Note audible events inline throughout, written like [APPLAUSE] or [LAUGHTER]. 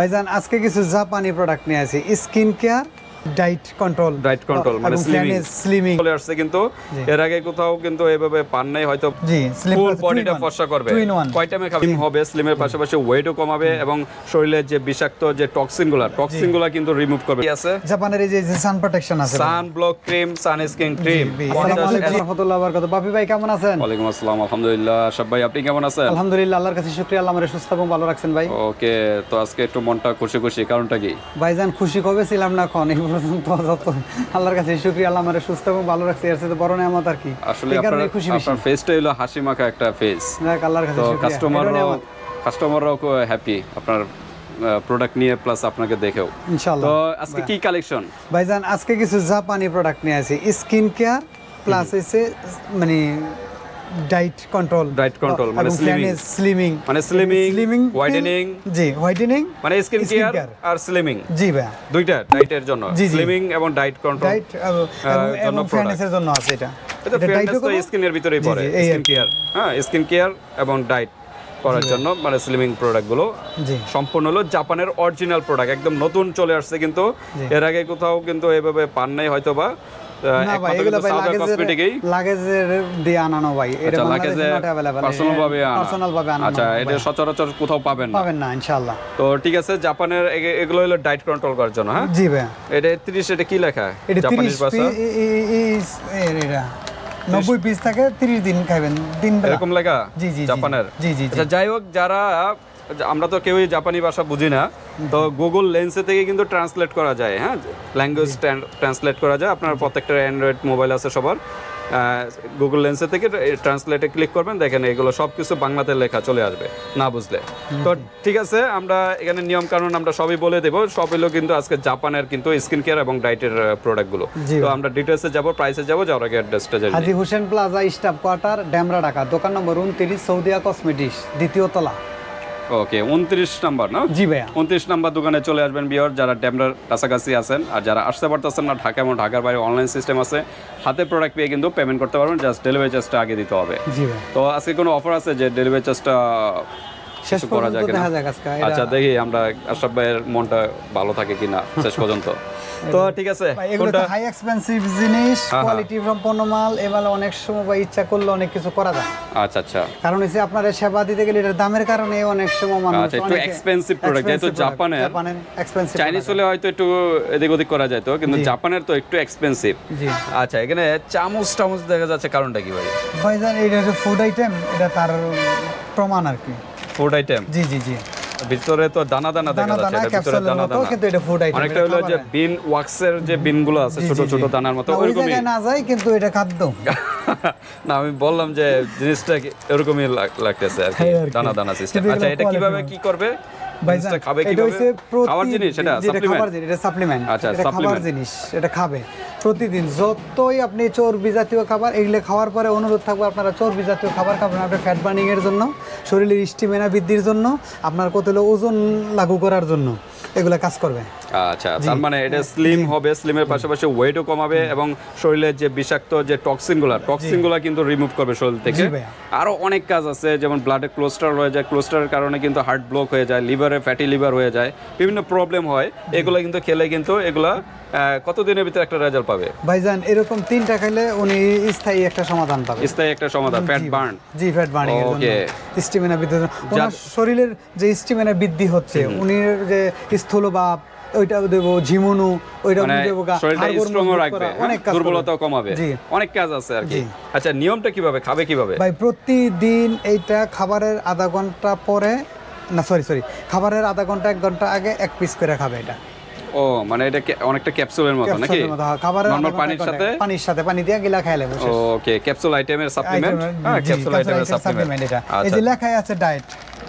ভাইজান আজকে কিছু জাপানি প্রোডাক্ট নিয়ে আসি। স্কিন কেয়ার কন্ট্রোল কন্ট্রোল মানে স্লিমিং স্লিমিং চলে আসছে কিন্তু এর আগে কোথাও কিন্তু এভাবে পান নাই হয়তো জি স্লিম ফুল বডিটা ফর্সা করবে। টু ইন ওয়ান কয় টাইমে খাবে? Slim হবে স্লিমের পাশাপাশি ওয়েটও কমাবে এবং শরীরের যে বিষাক্ত যে টক্সিনগুলা টক্সিনগুলা কিন্তু রিমুভ করবে। আছে? জাপানের এই যে সান প্রোটেকশন আছে sun block cream sun skin cream রহমতুল্লাহ বারাকাতু বাপি ভাই কেমন আছেন? ওয়ালাইকুম আসসালাম আলহামদুলিল্লাহ। সব ভাই আপনি কেমন আছেন? আলহামদুলিল্লাহ আল্লাহর কাছে শুকরিয়া। আল্লাহ আমারে সুস্থ এবং ভালো রাখছেন ভাই। ওকে তো আজকে একটু মনটা খুশি খুশি কারণটা কি? ভাইজান খুশি কবে ছিলাম না এখন? পর্যন্ত আল্লাহর কাছে শুকরিয়া আল্লাহ আমারে সুস্থ এবং ভালো রাখছে। এর সাথে বড় নেয়ামত আর কি। আসলে আপনার খুশি আপনার ফেসটা হলো হাসি মাখা একটা ফেস যাক আল্লাহর কাছে কাস্টমাররাও কাস্টমাররাও হ্যাপি আপনার প্রোডাক্ট নিয়ে প্লাস আপনাকে দেখেও। ইনশাআল্লাহ। তো আজকে কি কালেকশন ভাইজান আজকে কিছু জাপানি প্রোডাক্ট নিয়ে আসি স্কিন কেয়ার প্লাস হচ্ছে মানে কন্ট্রোল Diet control, মানে slimming। স্লিমিং মানে স্লিমিং স্লিমিং হোয়াইটেনিং জি হোয়াইটেনিং মানে স্কিন কেয়ার আর স্লিমিং জি ভাই দুইটা ডাইটের জন্য। স্লিমিং এবং ডাইট কন্ট্রোল ডাইট জন্য। ফ্যানেসের আছে এটা। এটা তো স্কিনের ভিতরেই পড়ে। স্কিন কেয়ার হ্যাঁ স্কিন কেয়ার এবং করার জন্য মানে স্লিমিং প্রোডাক্টগুলো সম্পূর্ণ হলো জাপানের অরিজিনাল প্রোডাক্ট একদম নতুন চলে আসছে কিন্তু এর আগে কোথাও কিন্তু এভাবে পান নাই হয়তো বা আচ্ছা, আচ্ছা, জাপানের এগুলো হলো ডাইট কন্ট্রোল করার জন্য হ্যাঁ? এটা 30 এটা কি লেখা? জাপানিজ ভাষা পিস থাকে দিন খাবেন লেখা? জি জি জি জি। আচ্ছা, যাই হোক যারা আমরা তো কেউই জাপানি ভাষা বুঝি না। তো গুগল লেন্সে থেকে কিন্তু ট্রান্সলেট করা যায় হ্যাঁ? ল্যাঙ্গুয়েজ ট্রান্সলেট করা যায়। আপনার প্রত্যেকটা অ্যান্ড্রয়েড মোবাইল আছে সবার। গুগল লেন্সে থেকে ট্রান্সলেটে ক্লিক করবেন। দেখেন এগুলো সব কিছু বাংলাতে লেখা চলে আসবে না বুঝলে। তো ঠিক আছে আমরা এখানে নিয়ম কানুন আমরা সবই বলে দেবো। সব হলো কিন্তু আজকে জাপানের কিন্তু স্কিন কেয়ার এবং ডাইটের প্রোডাক্টগুলো তো আমরা ডিটেলসে যাব প্রাইসে যাব যাওয়ার আগে অ্যাড্রেসটা জানি Haji Hossain plaza staff quarter Demra Dhaka. দোকান নম্বর উনত্রিশ সৌদিয়া কসমেটিক্স দ্বিতীয় তলা। ওকে উনত্রিশ নাম্বার না? জি ভাইয়া। উনত্রিশ নাম্বার দোকানে চলে আসবেন যারা ড্যামরার কাছাকাছি আছেন আর যারা আসতে পারতেছেন না ঢাকা এবং ঢাকার বাইরে অনলাইন সিস্টেম আছে হাতে প্রোডাক্ট পেয়ে কিন্তু পেমেন্ট করতে পারবেন জাস্ট ডেলিভারি চার্জটা আগে দিতে হবে। জি ভাই তো আজকে কোনো অফার আছে যে ডেলিভারি চার্জটা শেষ করা যায় কিনা? যাক আচ্ছা দেখি আমরা আশরাফ ভাইয়ের মনটা ভালো থাকে কিনা শেষ পর্যন্ত। তো ঠিক আছে এগুলো হাই এক্সপেন্সিভ জিনিস। কোয়ালিটি সম্পন্ন মাল এবার অনেক সময় বা ইচ্ছা করলে অনেক কিছু করা যায়। আচ্ছা আচ্ছা। কারণ হচ্ছে আপনার সেবা দিতে গেলে এটার দামের কারণে অনেক সময় মানুষ আচ্ছা, একটু expensive product, যেহেতু জাপানের- জাপানের এক্সপেন্সিভ চাইনিজ হলে হয়তো একটু এদিক ওদিক করা যায় তো কিন্তু জাপানের তো একটু এক্সপেন্সিভ জি। আচ্ছা এখানে চামচ টামচ দেখা যাচ্ছে কারণটা কি ভাই? ভাইজান এটা ফুড আইটেম এটা তার প্রমাণ আর কি। ফুড আইটেম জি জি জি। ভিতরে তো দানা দানা দেখা যাচ্ছে এটা ভিতরে দানা দানা। কিন্তু এটা ফুড আইটেম অনেকটা হলো যে বিন ওয়াক্সের যে বিনগুলো আছে ছোট ছোট দানার মতো ওই রকমই না যায় কিন্তু এটা খাদ্য। [LAUGHS] না আমি বললাম যে জিনিসটা এরকমই লাগ- লাগতেছে আর কি হ্যাঁ, আর কি। দানা দানা সিস্টেম আচ্ছা এটা কীভাবে কি করবে? জিনিসটা খাবে এটা হচ্ছে প্রতি- জিনিস এটা জি, এটা খাবার সাপ্লিমেন্ট এটা সাপ্লিমেন্ট আচ্ছা, খাবার জিনিস এটা খাবে প্রতিদিন। যতই আপনি চর্বি জাতীয় খাবার এগুলো খাওয়ার পরে অনুরোধ থাকবে আপনারা চর্বি জাতীয় খাবার খাবেন আপনার ফ্যাট বার্নিং জন্য শরীরের স্টিমেনা বৃদ্ধির জন্য আপনার কত ওজন লাগু করার জন্য এগুলো কাজ করবে। আচ্ছা তার মানে এটা স্লিম হবে স্লিমের পাশাপাশি ওয়েটও কমাবে এবং শরীরের যে বিষাক্ত যে টক্সিনগুলা টক্সিনগুলা কিন্তু রিমুভ করবে শরীর থেকে। জি ভাইয়া। আরও অনেক কাজ আছে যেমন ব্লাডে ক্লোস্টার হয়ে যায়। ক্লোস্টারের কারণে কিন্তু হার্ট ব্লক হয়ে যায় লিভারে ফ্যাটি লিভার হয়ে যায় বিভিন্ন প্রবলেম হয় এগুলো কিন্তু খেলে কিন্তু এগুলা কতদিনের ভিতরে একটা রেজাল্ট পাবে? ভাইজান এরকম তিনটা খাইলে উনি স্থায়ী একটা সমাধান পাবে। স্থায়ী একটা সমাধান ফ্যাট বার্ন জি ফ্যাট বার্নিং এর জন্য. স্টিমেনা বৃদ্ধি ওনার শরীরের যে স্টিমেনা বৃদ্ধি হচ্ছে উনি যে স্থূলভাব ওইটা দেব ঝিমুনু ওইটা মানে দেবো শরীরটা স্ট্রং রাখবে হ্যাঁ? অনেক দুর্বলতাও কমাবে। অনেক কাজ আছে আর কি। আচ্ছা নিয়মটা কীভাবে খাবে কীভাবে? ভাই প্রতিদিন এইটা খাবারের আধা ঘণ্টা পরে না সরি সরি খাবারের আধা ঘণ্টা এক ঘণ্টা আগে এক পিস করে খাবে এটা। ও মানে এটা অনেকটা ক্যাপসুলের মতো নাকি? হ্যাঁ, খাবারের নরমাল পানির সাথে? পানির সাথে পানি দিয়ে গিলা খাইলে বসে ওকে ক্যাপসুল আইটেমের সাপ্লিমেন্ট হ্যাঁ ক্যাপসুল আইটেমের সাপ্লিমেন্ট এটা। এই আচ্ছা। যে লেখাই আছে ডায়েট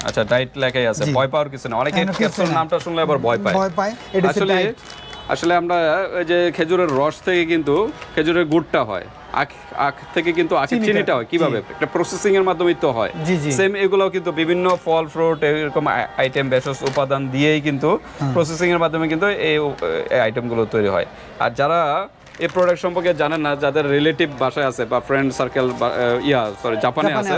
আচ্ছা ডাইট লেখাই আছে ভয় পাওয়ার কিছু না। অনেকে ক্যাপসুল নামটা শুনলে আবার ভয় পায়। ভয় পায়। এটা আসলে আসলে আমরা ওই যে খেজুরের রস থেকে কিন্তু খেজুরের গুড়টা হয়। আখ আখ থেকে কিন্তু আখের চিনিটা, হয় কীভাবে? একটা প্রসেসিং এর মাধ্যমে তো হয়। সেম এগুলোও কিন্তু বিভিন্ন ফল ফ্রুট এরকম আইটেম ভেষজ উপাদান দিয়েই কিন্তু প্রসেসিং এর মাধ্যমে কিন্তু এই আইটেমগুলো তৈরি হয়। আর যারা এই প্রোডাক্ট সম্পর্কে জানেন না যাদের রিলেটিভ বাসায় আছে বা ফ্রেন্ড সার্কেল ইয়া সরি জাপানে আছে।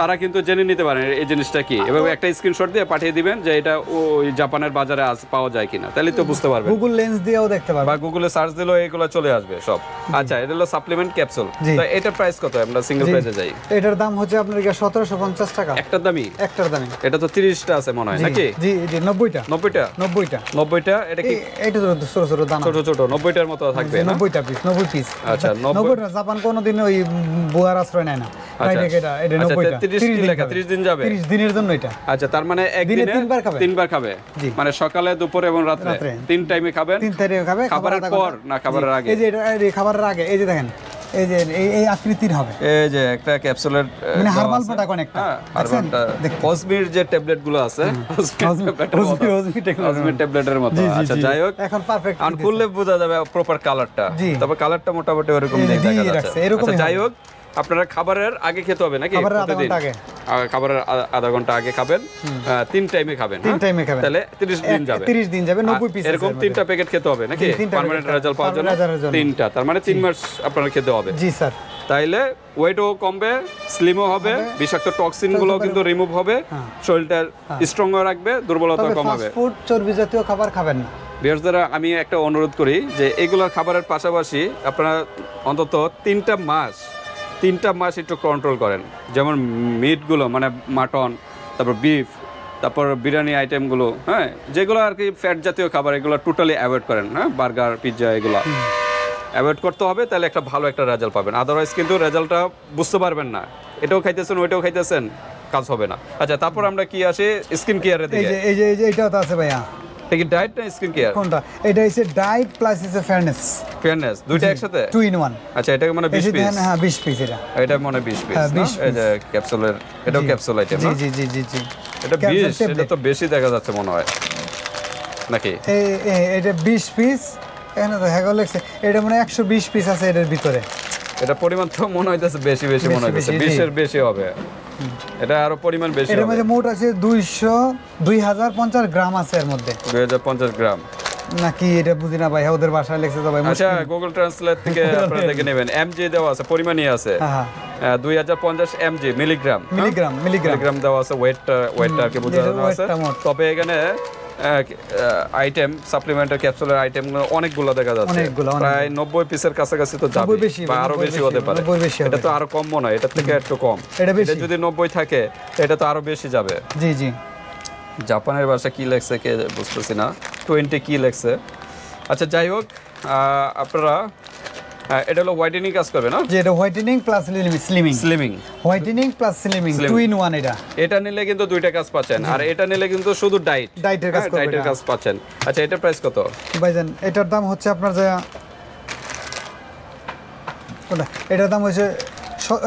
তারা কিন্তু জেনে নিতে পারেন এই জিনিসটা কি। এভাবে একটা স্ক্রিনশট দিয়ে পাঠিয়ে দিবেন যে এটা ওই জাপানের বাজারে আজ পাওয়া যায় কিনা। তাহলে তো বুঝতে পারবেন। গুগল লেন্স দিয়েও দেখতে পারবেন। বা গুগলে সার্চ দিলেও এগুলো চলে আসবে সব। আচ্ছা এটা হলো সাপ্লিমেন্ট ক্যাপসুল তো এটার প্রাইস কত? আমরা সিঙ্গেল প্রাইসে যাই। এটার দাম হচ্ছে আপনার সতেরোশো পঞ্চাশ টাকা? একটার দামই? একটার দামে এটা তো তিরিশটা আছে মনে হয় নাকি? জি জি নব্বইটা। নব্বইটা? নব্বইটা। নব্বইটা? এটা কি? এইটা তো ছোট ছোট দানা। ছোট ছোট নব্বইটার মতো থাকবে না? নব্বইটা পিস নব্বই পিস আচ্ছা, নব্বই- নব্বইটা জাপান কোনোদিন ওই বুয়ার আশ্রয় নেয় না। আচ্ছা। এটা এটা আচ্ছা, নব্বইটা তিরিশ কি লেখা? তিরিশ দিন যাবে? তিরিশ দিনের জন্য এটা। আচ্ছা তার মানে একদিনে তিনবার খাবে? তিনবার খাবে। মানে সকালে দুপুরে এবং রাত্রে। রাত্রে। তিন টাইমে খাবেন। তিন তারিখে খাবে খাবারের পর না খাবারের আগে। এই যে এটা খাবারের আগে এই যে দেখেন এই যে এই এই আকৃতির হবে। এই যে একটা ক্যাপসুলের মানে হার্বাল প্রোডাক্ট অনেকটা। দেখছেন? কসমির যে ট্যাবলেটগুলো আছে। কসমির ট্যাবলেটের মতো। আচ্ছা যাই হোক। এখন পারফেক্ট খুললে বোঝা যাবে প্রপার কালারটা। তবে কালারটা মোটামুটি দেখা যাচ্ছে। আচ্ছা যাই হোক। আপনারা খাবারের আগে খেতে হবে নাকি খাবারের আধা প্রতিদিন? ঘণ্টা আগে। খাবারের আধা ঘণ্টা আগে খাবেন। তিন টাইমে খাবেন তিন হ্যাঁ? টাইমে খাবেন। তাহলে 30 দিন যাবে। 30 দিন যাবে, 90 আর piece এরকম তিনটা প্যাকেট খেতে হবে নাকি? পার্মানেন্ট রেজাল্ট পাওয়ার জন্য। তিনটা তার মানে তিন মাস আপনারা খেতে হবে। জি স্যার। তাইলে ওয়েটও কমবে স্লিমও হবে বিষাক্ত টক্সিনগুলো কিন্তু রিমুভ হবে হ্যাঁ। শরীরটা স্ট্রংও রাখবে দুর্বলতা কমাবে। ফাস্ট ফুড চর্বি জাতীয় খাবার খাবেন না। বিহারদারা আমি একটা অনুরোধ করি যে এগুলোর খাবারের পাশাপাশি আপনারা অন্তত তিনটা মাস তিনটা মাছ একটু কন্ট্রোল করেন। যেমন মিটগুলো মানে মাটন তারপর বিফ তারপর বিরিয়ানি আইটেমগুলো হ্যাঁ? যেগুলো আর কি ফ্যাট জাতীয় খাবার এগুলো টোটালি অ্যাভয়েড করেন হ্যাঁ? বার্গার পিৎজা এগুলো। অ্যাভয়েড করতে হবে তাহলে একটা ভালো একটা রেজাল্ট পাবেন। আদারওয়াইজ কিন্তু রেজাল্টটা বুঝতে পারবেন না। এটাও খাইতেছেন ওইটাও খাইতেছেন কাজ হবে না। আচ্ছা তারপর আমরা কি আসি? স্কিন কেয়ারের এই দিকে। যে এই যে এই যে এটাও তো আছে ভাইয়া। এটা কি ডায়েট না স্কিন কেয়ার কোনটা? এটা হচ্ছে ডাইট প্লাস হচ্ছে ফেয়ারনেস ফেয়ারনেস দুইটা একসাথে? টু ইন ওয়ান আচ্ছা এটা মানে এই বিশ যে পিস হ্যাঁ বিশ পিস এটা। এটা মনে হয় পিস হ্যাঁ, 20 এই যে ক্যাপসুলের এটাও ক্যাপসুল আইটেম জি জি জি জি জি। এটা Capsule বিশ এটা তো বেশি দেখা যাচ্ছে মনে হয়। নাকি? এটা বিশ পিস এখানে তো লেগছে এটা মানে একশো বিশ পিস আছে এটার ভিতরে। এটা পরিমাণ তো মনে হইতেছে বেশি বেশি মনে হইতেছে। বেশি, জি। বিশের বেশি হবে। এটা আরও পরিমাণ বেশি এর মধ্যে মোট আছে দুইশো দুই হাজার পঞ্চাশ গ্রাম আছে এর মধ্যে। দুই হাজার পঞ্চাশ গ্রাম। নাকি এটা বুঝি না ভাই ওদের ভাষায় লেখছে তো ভাই আচ্ছা গুগল ট্রান্সলেট থেকে আপনারা দেখে নেবেন। এমজি দেওয়া আছে পরিমাণই আছে। হ্যাঁ হ্যাঁ। দুই হাজার পঞ্চাশ এমজি মিলিগ্রাম মিলিগ্রাম মিলিগ্রাম দেওয়া আছে ওয়েটটা ওয়েটটা আর কি বোঝানো আছে। তবে এখানে আইটেম সাপ্লিমেন্টের ক্যাপসুলের আইটেম অনেকগুলো দেখা যাচ্ছে। প্রায় নব্বই পিসের কাছাকাছি তো যাবে বেশি বা আরও বেশি হতে পারে। 90 বেশি হবে। এটা তো আরও কম মনে হয় এটার থেকে একটু কম। এটা। যদি নব্বই থাকে এটা তো আরও বেশি যাবে। জি জি। জাপানের ভাষা কি লেখছে কে বুঝতেছি না। টোয়েন্টি কি লেখছে। আচ্ছা যাই হোক আপনারা এটা হলো হোয়াইটেনিং কাজ করবে না? যে এটা whitening plus slimming slimming whitening plus slimming two in one এটা। এটা নিলে কিন্তু দুইটা কাজ পাচ্ছেন। আর এটা নিলে কিন্তু শুধু ডাইট এর কাজ করবে ডাইটের এটা। কাজ পাচ্ছেন। আচ্ছা এটার প্রাইস কত? ভাইজান এটার দাম হচ্ছে আপনার যে এটার দাম হচ্ছে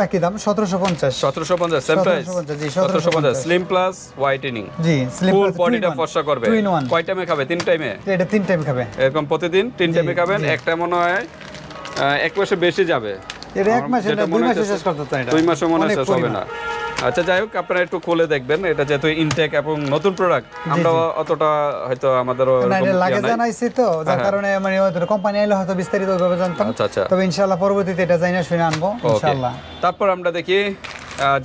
একই দাম সতেরোশো পঞ্চাশ। সতেরোশো পঞ্চাশ সেম প্রাইস 1750, জি, সতেরোশো পঞ্চাশ। 1750 স্লিম প্লাস হোয়াইটেনিং জি স্লিম ফুল বডিটা ফর্সা করবে। কয় টাইমে খাবে? তিন টাইমে এটা তিন টাইম খাবে। এরকম প্রতিদিন তিন টাইমে খাবেন। একটা মনে হয় এক মাসে বেশি যাবে। এটা এক মাসে না, দুই মাসে শেষ করতে চাই এটা দুই মাসে মনে হয় শেষ হবে না। আচ্ছা যাই হোক আপনারা একটু খুলে দেখবেন। এটা যেহেতু ইনটেক এবং নতুন প্রোডাক্ট আমরা অতটা হয়তো আমাদের লাগে জানাইছি তো যার হ্যাঁ। কারণে মানে কোম্পানি আইলে হয়তো বিস্তারিত ভাবে জানতাম। আচ্ছা আচ্ছা। তবে ইনশাআল্লাহ পরবর্তীতে এটা জানি শুনে আনব ইনশাআল্লাহ। তারপর আমরা দেখি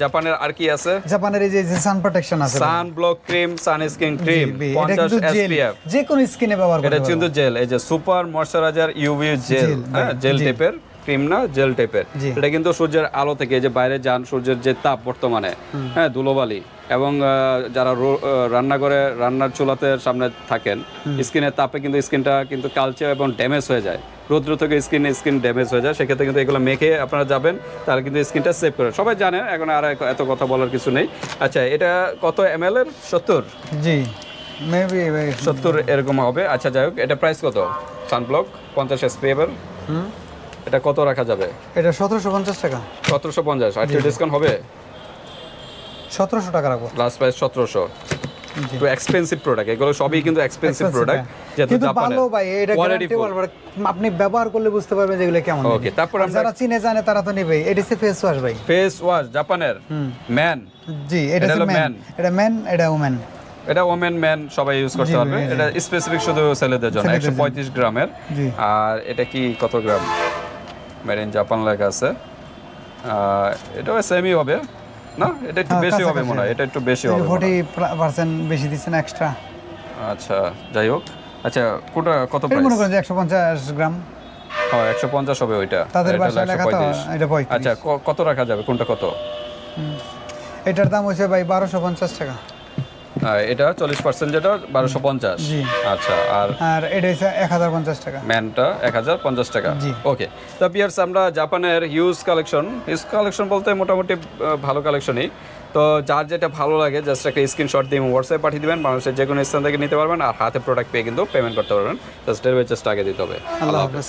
জাপানের আর কি আছে? জাপানের এই যে সান প্রোটেকশন আছে। Sun block cream sun skin cream জি, 50 এসপিএফ যে কোনো স্কিনে ব্যবহার এটা করতে কিন্তু জেল এই যে super moisturiser UV gel gel, হ্যাঁ জেল টাইপের ক্রিম না জেল টাইপের। এটা কিন্তু সূর্যের আলো থেকে যে বাইরে যান সূর্যের যে তাপ বর্তমানে হ্যাঁ ধুলোবালি। এবং যারা রান্না করে রান্নার চুলাতে সামনে থাকেন স্কিনের তাপে কিন্তু স্কিনটা কিন্তু কালচে এবং ড্যামেজ হয়ে যায়। রৌদ্র থেকে স্কিন স্কিন ড্যামেজ হয়ে যায়। সেক্ষেত্রে কিন্তু এগুলো মেখে আপনারা যাবেন তাহলে কিন্তু স্কিনটা সেভ করে সবাই জানে এখন আর এত কথা বলার কিছু নেই। আচ্ছা এটা কত এম এল এর? সত্তর? জি মেবি সত্তর এরকম হবে। আচ্ছা যাই হোক এটা প্রাইস কত? সানব্লক পঞ্চাশ এসপিএফের এটা কত রাখা যাবে? এটা সতেরোশো পঞ্চাশ টাকা। সতেরোশো পঞ্চাশ। আর একটু ডিসকাউন্ট হবে? সতেরোশো টাকা রাখব। লাস্ট প্রাইস সতেরোশো। একটু এক্সপেন্সিভ প্রোডাক্ট এগুলো সবই কিন্তু এক্সপেন্সিভ প্রোডাক্ট। যেহেতু কিন্তু ভালো ভাই এটা আপনি ব্যবহার করলে বুঝতে পারবেন যে এগুলো কেমন। Okay, তারপর আমরা- যারা চিনে জানে তারা তো নেবেই। এটা হচ্ছে ফেস ওয়াশ ভাই। ফেস ওয়াশ জাপানের ম্যান জি এটা হলো ম্যান এটা ম্যান এটা ওম্যান এটা ওমেন ম্যান সবাই ইউজ করতে পারবে। এটা স্পেসিফিক শুধু ছেলেদের জন্য একশো। পঁয়ত্রিশ গ্রামের। আর এটা কি কত গ্রাম? মেড ইন জাপান লেখা আছে। এটাও সেমই হবে। না? এটা একটু হ্যাঁ, বেশি হবে মনে হয়। এটা একটু বেশি হবে মনে হয়। ফোর্টি পার্সেন্ট বেশি দিচ্ছেন এক্সট্রা আচ্ছা যাই হোক। আচ্ছা কোনটা কত এটা মনে করেন যে একশো পঞ্চাশ গ্রাম। হ্যাঁ একশো পঞ্চাশ হবে ওইটা। তাদের বাসায় লেখা তো এটা পঁয়ত্রিশ। আচ্ছা কত রাখা যাবে? কোনটা কত? এটার দাম হচ্ছে ভাই বারোশো পঞ্চাশ টাকা। আহ, এটা চল্লিশ পার্সেন্ট যেটা বারোশো পঞ্চাশ। আচ্ছা আর আর এটা এক হাজার পঞ্চাশ টাকা। ম্যানটা এক হাজার পঞ্চাশ টাকা। ওকে। তো পিয়ার্স আমরা জাপানের হিউজ কালেকশন হিউজ কালেকশন বলতে মোটামুটি ভালো কালেকশনই। তো যার যেটা ভালো লাগে জাস্ট একটা স্ক্রিনশট দিয়ে হোয়াটসঅ্যাপে পাঠিয়ে দিবেন মানুষের যে কোনো স্থান থেকে নিতে পারবেন আর হাতে প্রোডাক্ট পেয়ে কিন্তু পেমেন্ট করতে পারবেন। জাস্ট ডেলিভারি চার্জটা আগে দিতে হবে। আল্লাহ হাফেজ